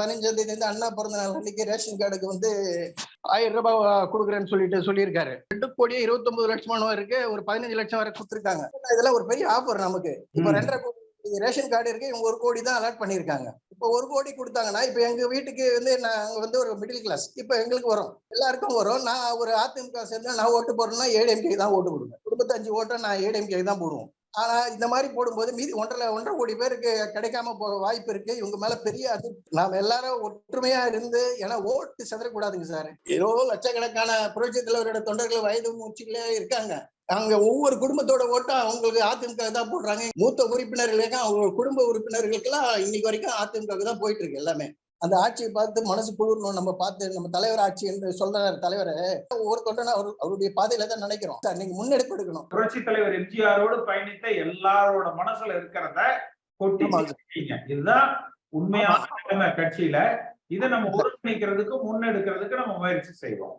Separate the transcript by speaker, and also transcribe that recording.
Speaker 1: பதினஞ்சாம் தேதி வந்து அண்ணா பிறந்த நாள் அன்னைக்கு ரேஷன் கார்டுக்கு வந்து ஆயிரம் ரூபாய் கொடுக்குறேன்னு சொல்லிட்டு சொல்லியிருக்காரு. ரெண்டு கோடியே இருபத்தொன்பது லட்சம் இருக்கு. ஒரு பதினஞ்சு லட்சம் வரை கொடுத்துருக்காங்க. இதெல்லாம் ஒரு பெரிய ஆஃபர் நமக்கு. இப்போ. ரெண்டரை கோடி ரேஷன் கார்டு இருக்கு. இவங்க ஒரு கோடி தான் அலாட் பண்ணியிருக்காங்க. இப்போ ஒரு கோடி கொடுத்தாங்கன்னா இப்போ எங்க வீட்டுக்கு வந்து நாங்க வந்து ஒரு மிடில் கிளாஸ் இப்போ எங்களுக்கு வரும். எல்லாருக்கும் வரும். நான் ஒரு அதிமுக சேர்ந்து நான் ஓட்டு போடுறேன்னா ஏடிஎம்கே தான் ஓட்டு போடுவேன். குடும்பத்தஞ்சு ஓட்டை நான் ஏடிஎம்கே தான் போடுவோம். ஆனா இந்த மாதிரி போடும்போது மீதி ஒன்றரை ஒன்றரை கோடி பேருக்கு கிடைக்காம போக வாய்ப்பு இருக்கு. இவங்க மேல பெரிய அது நாம எல்லாரும் ஒற்றுமையா இருந்து ஏன்னா ஓட்டு செதறக்கூடாதுங்க சார் ஏதோ லட்சக்கணக்கான புரட்சி தலைவரோட தொண்டர்கள் வயது மூச்சுகளே இருக்காங்க. அங்க ஒவ்வொரு குடும்பத்தோட ஓட்டும் அவங்களுக்கு அதிமுக தான் போடுறாங்க. மூத்த உறுப்பினர்களுக்கு அவங்க குடும்ப உறுப்பினர்களுக்கெல்லாம் இன்னைக்கு வரைக்கும் அதிமுக தான் போயிட்டு இருக்கு எல்லாமே. அந்த ஆட்சியை பார்த்து மனசு குளிரணும். நம்ம பார்த்து நம்ம தலைவர் ஆட்சி என்று சொல்றாரு தலைவர். ஒவ்வொரு தொண்டனும் அவர் அவருடைய பாதையில தான் நினைக்கிறோம். சார் நீங்க முன்னெடுப்பு எடுக்கணும்.
Speaker 2: புரட்சி தலைவர் எம்ஜிஆரோடு பயணித்த எல்லாரோட மனசுல இருக்கிறத கொட்டி. இதுதான் உண்மையான கட்சியில. இதை நம்ம ஒருங்கிணைக்கிறதுக்கு முன்னெடுக்கிறதுக்கு நம்ம முயற்சி செய்வோம்.